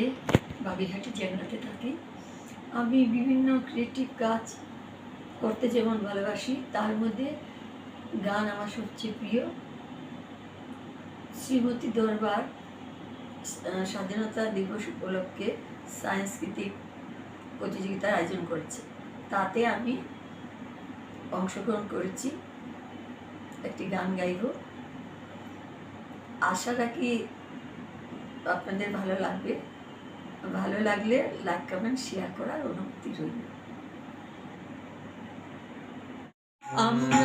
আমাদের বাগেরহাটি জ্যাংলাতে থাকে। আমি বিভিন্ন ক্রিয়েটিভ কাজ করতে যেমন ভালোবাসি, তার মধ্যে গান আমার সবচেয়ে প্রিয়। শ্রীমতী দরবার স্বাধীনতা দিবস উপলক্ষে সাংস্কৃতিক প্রতিযোগিতার আয়োজন করেছে। তাতে আমি অংশগ্রহণ করেছি, একটি গান গাইব। আশা রাখি আপনাদের ভালো লাগবে। ভালো লাগলে লাইক কমেন্ট শেয়ার করার অনুমতি রইল। আমরা